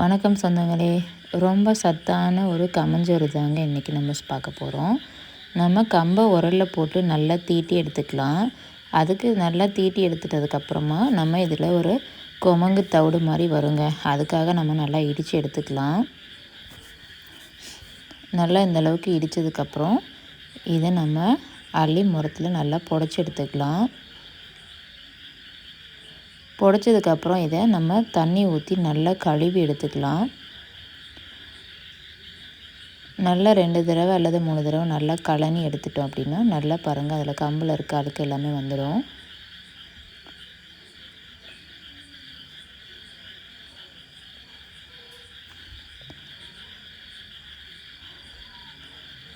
வணக்கம் சொந்தங்களே. ரொம்ப சத்தான ஒரு கமஞ்சோறு தாங்க இன்றைக்கி நம்ம பார்க்க போகிறோம் நம்ம கம்பை உரலில் போட்டு நல்லா தீட்டி எடுத்துக்கலாம். அதுக்கு நல்லா தீட்டி எடுத்துட்டதுக்கப்புறமா நம்ம இதில் ஒரு கொமங்கு தவிடு மாதிரி வருங்க. அதுக்காக நம்ம நல்லா இடித்து எடுத்துக்கலாம். நல்லா இந்தளவுக்கு இடித்ததுக்கப்புறம் இதை நம்ம அள்ளி முரத்தில் நல்லா புடச்சி எடுத்துக்கலாம். புடச்சதுக்கப்புறம் இதை நம்ம தண்ணி ஊற்றி நல்லா கழுவி எடுத்துக்கலாம். நல்லா ரெண்டு தடவை அல்லது மூணு தடவை நல்லா கலனி எடுத்துட்டோம் அப்படின்னா நல்லா பாருங்கள் அதில் கம்பில் இருக்க அழுக்கு எல்லாமே வந்துடும்.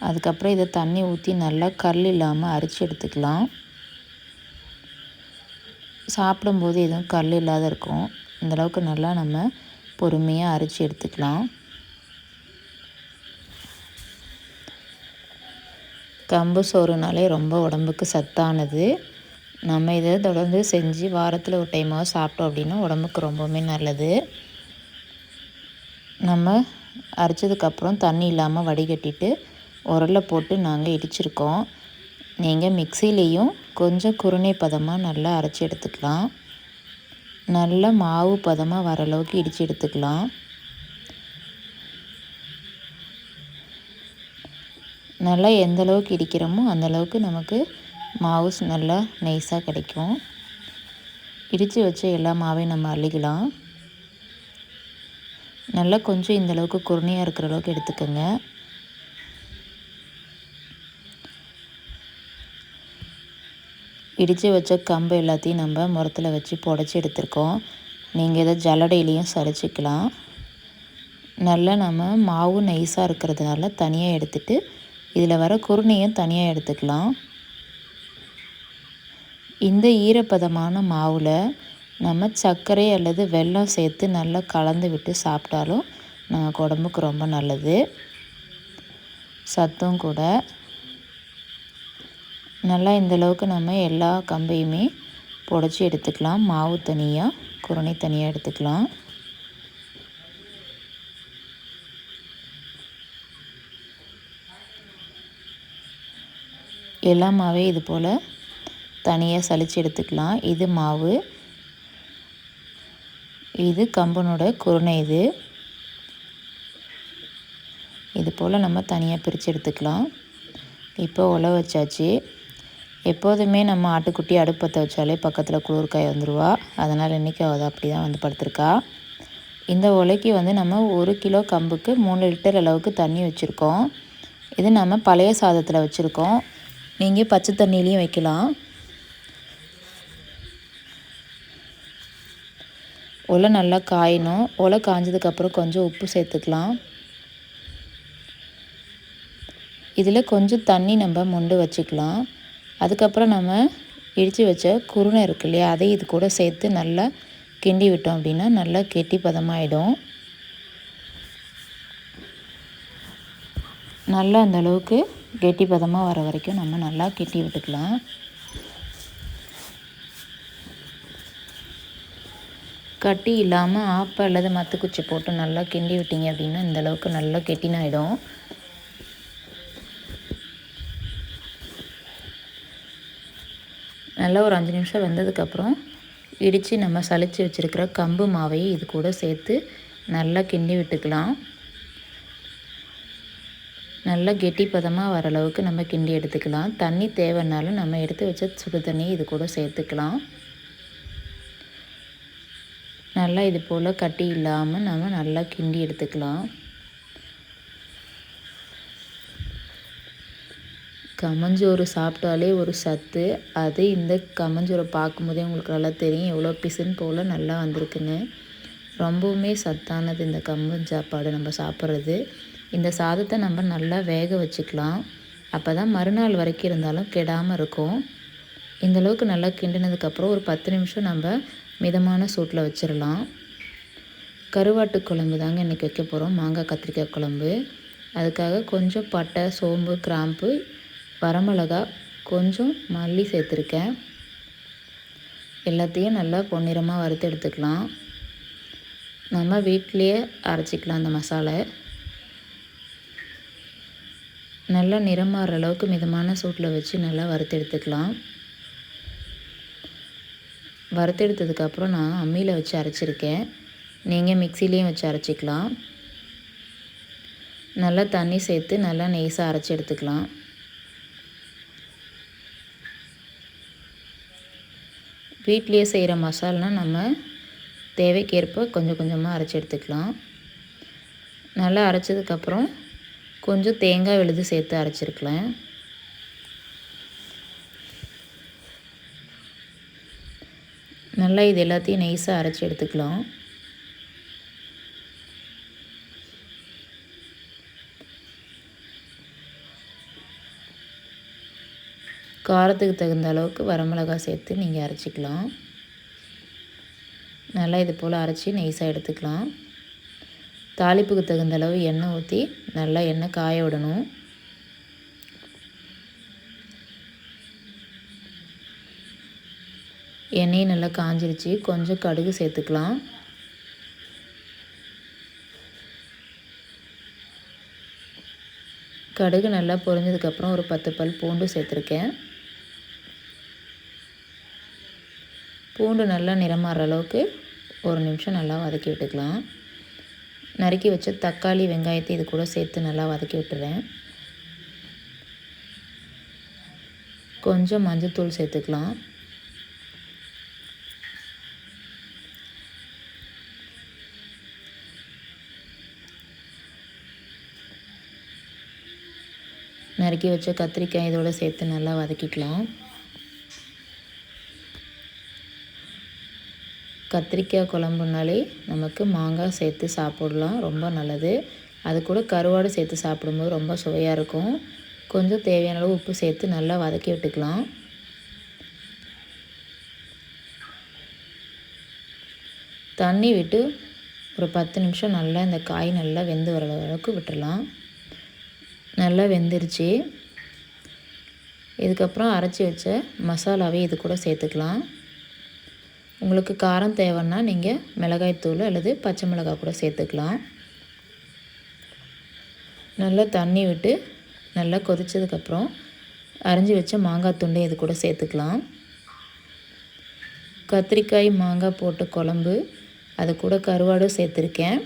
அதுக்கப்புறம் இதை தண்ணி ஊற்றி நல்லா கல் இல்லாமல் அரிச்சு எடுத்துக்கலாம். சாப்பிடும்போது எதுவும் கல் இல்லாத இருக்கும். இந்தளவுக்கு நல்லா நம்ம பொறுமையாக அரைச்சி எடுத்துக்கலாம். கம்பு சோறுனாலே ரொம்ப உடம்புக்கு சத்தானது. நம்ம இதை தொடர்ந்து செஞ்சு வாரத்தில் ஒரு டைமாக சாப்பிட்டோம் அப்படின்னா உடம்புக்கு ரொம்பவுமே நல்லது. நம்ம அரைச்சதுக்கப்புறம் தண்ணி இல்லாமல் வடிகட்டிட்டு உரலில் போட்டு நாங்கள் இடிச்சிருக்கோம். நீங்கள் மிக்சிலேயும் கொஞ்சம் குருணை பதமாக நல்லா அரைச்சி எடுத்துக்கலாம். நல்ல மாவு பதமாக வர அளவுக்கு இடித்து எடுத்துக்கலாம். நல்லா எந்த அளவுக்கு இடிக்கிறோமோ அந்தளவுக்கு நமக்கு மாவு நல்லா நைஸாக கிடைக்கும். இடித்து வச்ச எல்லா மாவையும் நம்ம அள்ளிக்கலாம். நல்லா கொஞ்சம் இந்தளவுக்கு குருணையாக இருக்கிற அளவுக்கு எடுத்துக்கோங்க. இடித்து வச்ச கம்பு எல்லாத்தையும் நம்ம முரத்தில் வச்சு புடச்சி எடுத்துருக்கோம். நீங்கள் இதை ஜல்லடையிலையும் சரிச்சிக்கலாம். நல்லா நம்ம மாவு நைஸாக இருக்கிறதுனால தனியாக எடுத்துகிட்டு இதில் வர குருணையும் தனியாக எடுத்துக்கலாம். இந்த ஈரப்பதமான மாவில் நம்ம சர்க்கரை அல்லது வெல்லம் சேர்த்து நல்லா கலந்து விட்டு சாப்பிட்டாலும் நமக்கு உடம்புக்கு ரொம்ப நல்லது. சத்தும் கூட. நல்லா இந்தளவுக்கு நம்ம எல்லா கம்பையுமே புடச்சி எடுத்துக்கலாம். மாவு தனியாக குருணை தனியாக எடுத்துக்கலாம். எல்லா மாவே இது போல் தனியாக சளிச்சு எடுத்துக்கலாம். இது மாவு. இது கம்பனோட குருணை இது. இது போல் நம்ம தனியாக பிரித்து எடுத்துக்கலாம். இப்போ உழ வச்சாச்சு. எப்போதுமே நம்ம ஆட்டுக்குட்டி அடுப்பத்தை வச்சாலே பக்கத்தில் குளிர்காய் வந்துடுவா அதனால் இன்றைக்கி அவள் அப்படி தான் வந்து படுத்திருக்கா. இந்த உலைக்கு வந்து நம்ம ஒரு கிலோ கம்புக்கு மூணு லிட்டர் அளவுக்கு தண்ணி வச்சுருக்கோம். இது நம்ம பழைய சாதத்தில் வச்சுருக்கோம். நீங்கள் பச்சை தண்ணியிலையும் வைக்கலாம். உலை நல்லா காயணும். உலை காஞ்சதுக்கப்புறம் கொஞ்சம் உப்பு சேர்த்துக்கலாம். இதில் கொஞ்சம் தண்ணி நம்ம மொண்டு வச்சுக்கலாம். அதுக்கப்புறம் நம்ம இடித்து வச்ச குருணை இருக்கு இல்லையா அதை இது கூட சேர்த்து நல்லா கிண்டி விட்டோம் அப்படின்னா நல்லா கெட்டி பதமாயிடும். நல்லா அந்த அளவுக்கு கெட்டி பதமாக வர வரைக்கும் நம்ம நல்லா கெட்டி விட்டுக்கலாம். கட்டி இல்லாமல் ஆப்பை அல்லது மத்து குச்சி போட்டு நல்லா கிண்டி விட்டீங்க அப்படின்னா இந்தளவுக்கு நல்லா கெட்டினாயிடும். நல்லா ஒரு அஞ்சு நிமிஷம் வெந்ததுக்கப்புறம் இடித்து நம்ம சளிச்சு வச்சுருக்கிற கம்பு மாவையும் இது கூட சேர்த்து நல்லா கிண்டி விட்டுக்கலாம். நல்லா கெட்டி பதமாக வர அளவுக்கு நம்ம கிண்டி எடுத்துக்கலாம். தண்ணி தேவைன்னாலும் நம்ம எடுத்து வச்ச சுடு தண்ணி இது கூட சேர்த்துக்கலாம். நல்லா இது போல் கட்டி இல்லாமல் நம்ம நல்லா கிண்டி எடுத்துக்கலாம். கம்மஞ்சோறு சாப்பிட்டாலே ஒரு சத்து. அது இந்த கம்மஞ்சோரை பார்க்கும்போதே உங்களுக்கு நல்லா தெரியும். எவ்வளோ பிசுன்னு போல் நல்லா வந்திருக்குன்னு. ரொம்பவுமே சத்தானது இந்த கம்பன் சாப்பாடு நம்ம சாப்பிட்றது. இந்த சாதத்தை நம்ம நல்லா வேக வச்சுக்கலாம். அப்போ தான் மறுநாள் வரைக்கும் இருந்தாலும் கெடாமல் இருக்கும். இந்தளவுக்கு நல்லா கிண்டினதுக்கப்புறம் ஒரு பத்து நிமிஷம் நம்ம மிதமான சூட்டில் வச்சிடலாம் கருவாட்டு குழம்பு தாங்க இன்றைக்கி வைக்க போகிறோம் மாங்காய் கத்திரிக்காய் குழம்பு. அதுக்காக கொஞ்சம் பட்டை சோம்பு கிராம்பு வரமிளகா கொஞ்சம் மல்லி சேர்த்துருக்கேன். எல்லாத்தையும் நல்லா பொன்னிறமாக வறுத்து எடுத்துக்கலாம். நம்ம வீட்டிலையே அரைச்சிக்கலாம் அந்த மசாலை. நல்லா நிறம் மாறுற அளவுக்கு மிதமான சூட்டில் வச்சு நல்லா வறுத்து எடுத்துக்கலாம். வறுத்தெடுத்ததுக்கப்புறம் நான் அம்மியில் வச்சு அரைச்சிருக்கேன். நீங்கள் மிக்சிலையும் வச்சு அரைச்சிக்கலாம். நல்லா தண்ணி சேர்த்து நல்லா நெய்ஸாக அரைச்சி எடுத்துக்கலாம். வீட்லேயே செய்கிற மசாலானா நம்ம தேவைக்கேற்ப கொஞ்சம் கொஞ்சமாக அரைச்சி எடுத்துக்கலாம். நல்லா அரைச்சதுக்கப்புறம் கொஞ்சம் தேங்காய் விழுது சேர்த்து அரைச்சிருக்கலாம். நல்லா இது எல்லாத்தையும் நைஸாக அரைச்சி எடுத்துக்கலாம். காரத்துக்கு தகுந்த அளவுக்கு வரமிளகாய் சேர்த்து நீங்கள் அரைச்சிக்கலாம். நல்லா இது போல் அரைச்சி நைஸாக எடுத்துக்கலாம். தாளிப்புக்கு தகுந்த அளவு எண்ணெய் ஊற்றி நல்லா எண்ணெய் காய விடணும். எண்ணெயும் நல்லா காஞ்சிருச்சு. கொஞ்சம் கடுகு சேர்த்துக்கலாம். கடுகு நல்லா பொரிஞ்சதுக்கப்புறம் ஒரு பத்து பல் பூண்டு சேர்த்துருக்கேன். பூண்டு நல்லா நிறமாற அளவுக்கு ஒரு நிமிஷம் நல்லா வதக்கி விட்டுக்கலாம். நறுக்கி வச்ச தக்காளி வெங்காயத்தை இது கூட சேர்த்து நல்லா வதக்கி விட்டுறேன். கொஞ்சம் மஞ்சத்தூள் சேர்த்துக்கலாம். நறுக்கி வச்ச கத்திரிக்காய் இதோடு சேர்த்து நல்லா வதக்கிக்கலாம். கத்திரிக்காய் குழம்புனாலே நமக்கு மாங்காய் சேர்த்து சாப்பிடலாம் ரொம்ப நல்லது. அது கூட கருவாடு சேர்த்து சாப்பிடும்போது ரொம்ப சுவையாக இருக்கும். கொஞ்சம் தேவையான அளவு உப்பு சேர்த்து நல்லா வதக்கி விட்டுக்கலாம். தண்ணி விட்டு ஒரு பத்து நிமிஷம் நல்லா இந்த காய் நல்லா வெந்து வர அளவுக்கு விட்டுடலாம் நல்லா வெந்துருச்சு. இதுக்கப்புறம் அரைச்சி வச்ச மசாலாவே இது கூட சேர்த்துக்கலாம். உங்களுக்கு காரம் தேவைன்னா நீங்கள் மிளகாய்த்தூள் அல்லது பச்சை மிளகாய் கூட சேர்த்துக்கலாம். நல்லா தண்ணி விட்டு நல்லா கொதித்ததுக்கப்புறம் அரைஞ்சி வச்ச மாங்காய் துண்டை இது கூட சேர்த்துக்கலாம். கத்திரிக்காய் மாங்காய் போட்ட குழம்பு அது கூட கருவாடும் சேர்த்துருக்கேன்.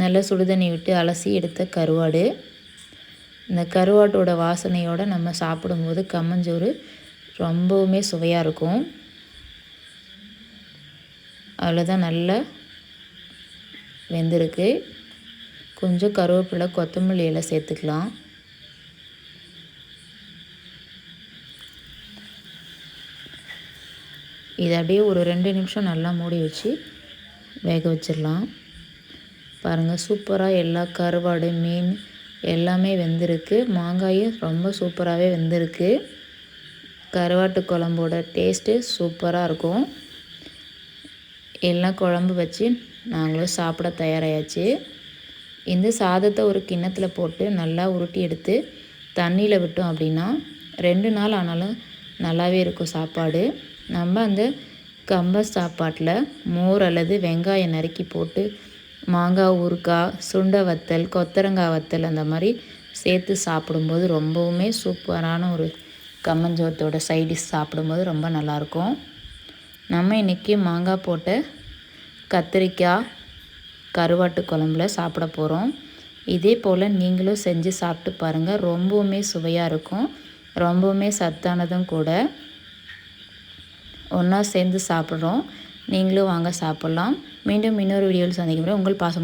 நல்லா சுடுதண்ணி விட்டு அலசி எடுத்த கருவாடு. இந்த கருவாட்டோட வாசனையோடு நம்ம சாப்பிடும்போது கம்மஞ்சோறு ரொம்பவுமே சுவையாக இருக்கும். அவ்வளோதான் நல்லா வெந்திருக்கு. கொஞ்சம் கருவேப்பிலை கொத்தமல்லி இலை சேர்த்துக்கலாம். இதை அப்படியே ஒரு ரெண்டு நிமிஷம் நல்லா மூடி வச்சு வேக வச்சிடலாம். பாருங்கள் சூப்பராக எல்லா கருவாடு மீன் எல்லாமே வெந்திருக்கு. மாங்காயும் ரொம்ப சூப்பராகவே வெந்திருக்கு. கருவாட்டு குழம்போட டேஸ்ட்டு சூப்பராக இருக்கும். எல்லாம் குழம்பு வச்சு நாங்களும் சாப்பிட தயாராகியாச்சு இந்த சாதத்தை ஒரு கிண்ணத்தில் போட்டு நல்லா உருட்டி எடுத்து தண்ணியில் விட்டோம் அப்படின்னா ரெண்டு நாள் ஆனாலும் நல்லாவே இருக்கும் சாப்பாடு. நம்ம அந்த கம்ப சாப்பாட்டில் மோர் அல்லது வெங்காயம் நறுக்கி போட்டு மாங்காய் ஊறுக்காய் சுண்டை வத்தல் கொத்தரங்காய் வத்தல் அந்த மாதிரி சேர்த்து சாப்பிடும்போது ரொம்பவுமே சூப்பரான ஒரு கம்மஞ்சோத்தோட சைடிஷ் சாப்பிடும்போது ரொம்ப நல்லாயிருக்கும் நம்ம இன்றைக்கி மாங்காய் போட்ட கத்திரிக்காய் கருவாட்டு குழம்புல சாப்பிட போகிறோம் இதே போல் நீங்களும் செஞ்சு சாப்பிட்டு பாருங்கள் ரொம்பவுமே சுவையாக இருக்கும். ரொம்பவுமே சத்தானதும் கூட. ஒன்றா சேர்ந்து சாப்பிட்றோம். நீங்களும் வாங்க சாப்பிட்லாம். மீண்டும் இன்னொரு வீடியோவில் சந்திக்கிறேன் உங்கள் பாசம்